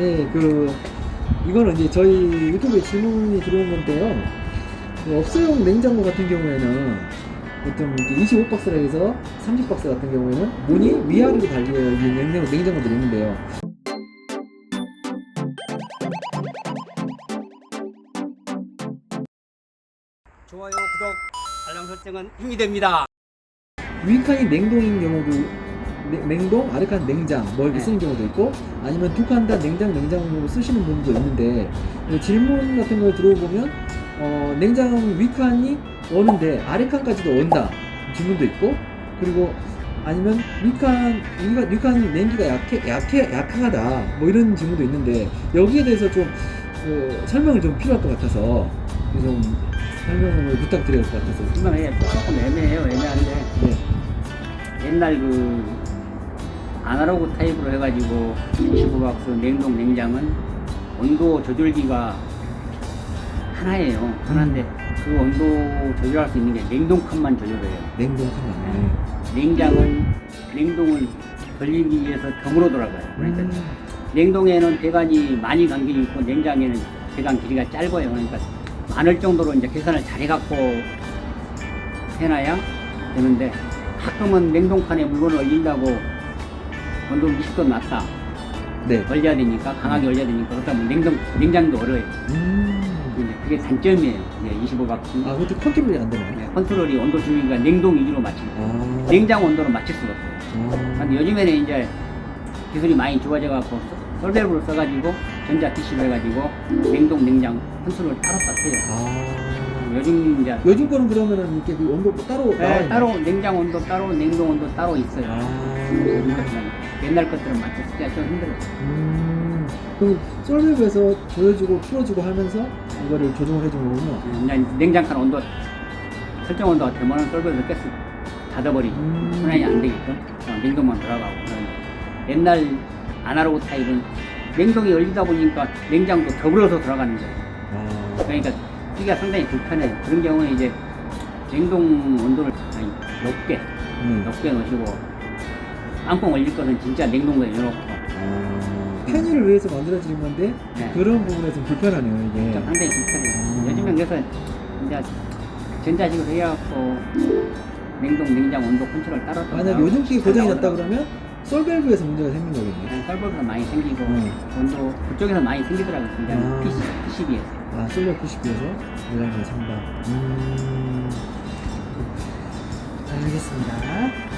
예, 그 이거는 이제 저희 유튜브에 질문이 들어온 건데요. 그 업소용 냉장고 같은 경우에는 보통 이제 25박스라 해서 30박스 같은 경우에는 문이 위아래로 달려 있는 냉장고, 냉장고들이 있는데요. 좋아요, 구독, 알람 설정은 힘이 됩니다. 위칸이 냉동인 경우도 냉- 냉동, 아래칸 냉장 뭐 이렇게 네. 쓰는 경우도 있고 아니면 두 칸 다 냉장, 냉장으로 쓰시는 분도 있는데 이 질문 같은 걸 들어보면 어, 냉장 위칸이 오는데 아래칸까지도 온다 질문도 있고 그리고 아니면 위칸 위가 위칸 냉기가 약해 약해 약하다 뭐 이런 질문도 있는데 여기에 대해서 좀 그, 설명을 좀 필요할 것 같아서 좀 설명을 부탁드려야 할 것 같아서 조금 애매해요, 애매한데 네. 옛날 그 아날로그 타입으로 해가지고 25박스 냉동 냉장은 온도 조절기가 하나예요. 하나인데 그 온도 조절할 수 있는 게 냉동 칸만 조절해요. 냉동 칸만 네. 냉장은 냉동을 돌리기 위해서 덤으로 돌아가요. 그러니까 음. 냉동에는 배관이 많이 간게 있고 냉장에는 배관 길이가 짧아요. 그러니까 많을 정도로 이제 계산을 잘 해갖고 해놔야 되는데 가끔은 냉동칸에 물건을 얼린다고 온도를 20도 낮다 네. 얼려야 되니까 강하게 얼려야 되니까 그렇다 보면 냉동 냉장도 얼어요. 음. 근데 그게 단점이에요. 네, 25박스 아, 그것도 컨트롤이 안 되나요? 네, 컨트롤이 온도 주기가 냉동 위주로 맞춥니다. 아. 냉장 온도로 맞출 수가 없어요. 아. 근데 요즘에는 이제 기술이 많이 좋아져 갖고 솔밸브를 써가지고 전자 PC로 해가지고 냉동 냉장 컨트롤 따로 딱 해요. 아. 요즘 이제 요즘 거는 그러면은 이렇게 그 온도 따로 나와 네, 있나요? 따로 냉장 온도 따로 냉동 온도 따로 있어요. 아. 것들은 옛날 것들은 맞춰 쓰기가 좀 힘들어요. 음. 그럼 솔베브에서 조여주고 풀어주고 하면서 이거를 조정을 해주는 거군요. 그냥 냉장칸 온도 설정 온도가 되면은 솔밸브 가스 닫아버리고 음. 순환이 안 되게끔 그냥 냉동만 들어가고 옛날 아날로그 타입은 냉동이 열리다 보니까 냉장도 더불어서 들어가는 거예요. 아. 그러니까 쓰기가 상당히 불편해요. 그런 경우는 이제 냉동 온도를 아니, 높게 음. 높게 놓으시고 앙꽁 올릴 것은 진짜 냉동고에 넣어놓고 아. 편의를 위해서 만들어진 건데 네. 그런 부분에서 좀 불편하네요 이게. 좀 상당히 불편해요. 음. 요즘엔 그래서 이제 전자식으로 해갖고 냉동 냉장 온도 컨트롤 따로 따로 만약 요즘 게 고장이 잘 났다 그러면 솔밸브에서 문제가 생긴. 그냥 썰벌도 많이 생기고 음. 온도 그쪽에서 많이 생기더라고요. 진짜 아. PC, PCB에서. 아, 솔로 90에서 모양의 상담. 음. 알겠습니다.